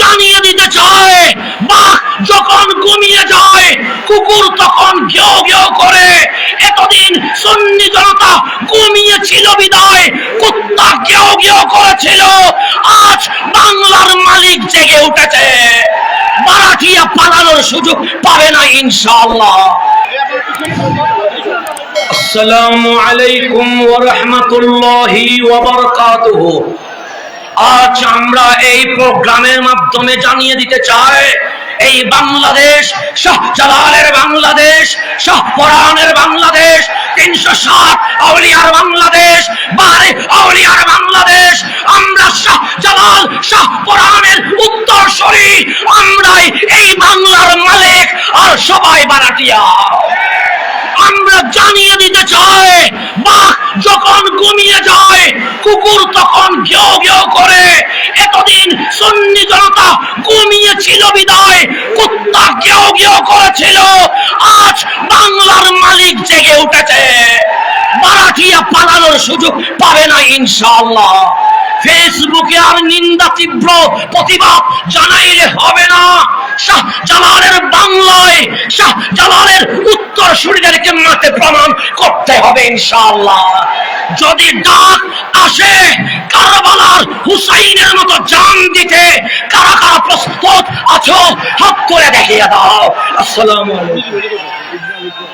জানিয়ে দিতে চাই বাঘ যখন ঘুমিয়ে যায়, কুকুর তখন ঘেউ ঘেউ করে। এতদিন সন্নি জনতা ঘুমিয়ে ছিল বিদায়, কুত্তা ঘেউ ঘেউ করেছিল। আজ বাংলার মালিক জেগে উঠেছে। মারাঠিয়া পালানোর সুযোগ পাবে না ইনশাআল্লাহ। আসসালামু আলাইকুম ওয়া রাহমাতুল্লাহি ওয়া বারাকাতুহু। আজ আমরা এই প্রোগ্রামের মাধ্যমে জানিয়ে দিতে চাই, এই বাংলাদেশ শাহজালালের বাংলাদেশ শাহপরানের বাংলাদেশ, তিনশো সাত আউলিয়ার বাংলাদেশ, বারে আউলিয়ার বাংলাদেশ, আমরা শাহজালাল শাহপরানের উত্তরসূরি, আমরাই এই বাংলার মালিক আর সবাই বারাটিয়া আমরা জানিয়ে দিতে চাই বাঘ যখন ঘুমিয়ে যায় কুকুর তখন করে এতদিন সন্নি জনতা ঘুমিয়ে ছিল বিদায়, কুত্তা ঘেউ ঘেউ করেছিল, আজ বাংলার মালিক জেগে উঠেছে। মারাঠিয়া পালানোর সুযোগ পাবে না ইনশাআল্লাহ। ফেসবুকে আর নিন্দা তীব্র প্রতিবাদ জানাইলে হবে না। শাহ জালালের বাংলায় শাহ জালালের উত্তর সুরিদেরকে মাঠে প্রমাণ করতে হবে ইনশাআল্লাহ। যদি ডাক আসে কারবালার হুসাইনের মতো জান দিতে, কারা কারা প্রস্তুত আছো, হাত করে দেখিয়ে দাও। আসসালাম আলাইকুম।